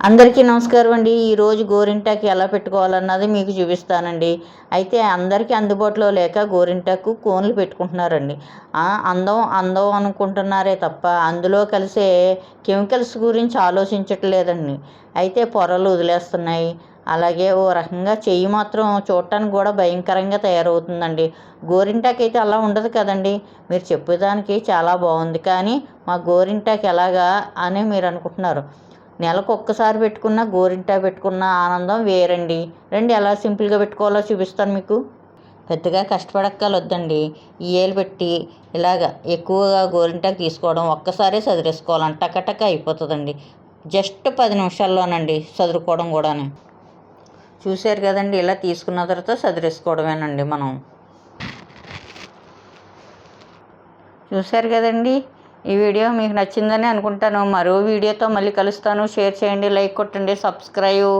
అందరికీ నమస్కారం అండి. ఈరోజు గోరింటాకు ఎలా పెట్టుకోవాలన్నది మీకు చూపిస్తానండి. అయితే అందరికీ అందుబాటులో లేక గోరింటాకు కోన్లు పెట్టుకుంటున్నారండి. అందం అందం అనుకుంటున్నారే తప్ప అందులో కలిసే కెమికల్స్ గురించి ఆలోచించట్లేదండి. అయితే పొరలు వదిలేస్తున్నాయి. అలాగే ఓ రకంగా చెయ్యి మాత్రం చూడటానికి కూడా భయంకరంగా తయారవుతుందండి. గోరింటాకు అయితే అలా ఉండదు కదండి. మీరు చెప్పేదానికి చాలా బాగుంది. కానీ మా గోరింటాకు ఎలాగా అని మీరు అనుకుంటున్నారు. నెలకు ఒక్కసారి పెట్టుకున్న గోరింటా పెట్టుకున్న ఆనందం వేరండి. రండి ఎలా సింపుల్గా పెట్టుకోవాలో చూపిస్తాను మీకు. పెద్దగా కష్టపడక్కలొద్దండి ఈ ఏలు పెట్టి ఇలాగ ఎక్కువగా గోరింటాకు తీసుకోవడం ఒక్కసారే చదిరేసుకోవాలంట టకటక అయిపోతుందండి. జస్ట్ పది నిమిషాల్లోనండి చదురుకోవడం కూడాను. చూశారు కదండి ఇలా తీసుకున్న తర్వాత చదిరేసుకోవడమేనండి మనం. చూశారు కదండి ఈ వీడియో మీకు నచ్చిందని అనుకుంటాను. మరో వీడియోతో మళ్ళీ కలుస్తాను. షేర్ చేయండి లైక్ కొట్టండి సబ్స్క్రైబ్.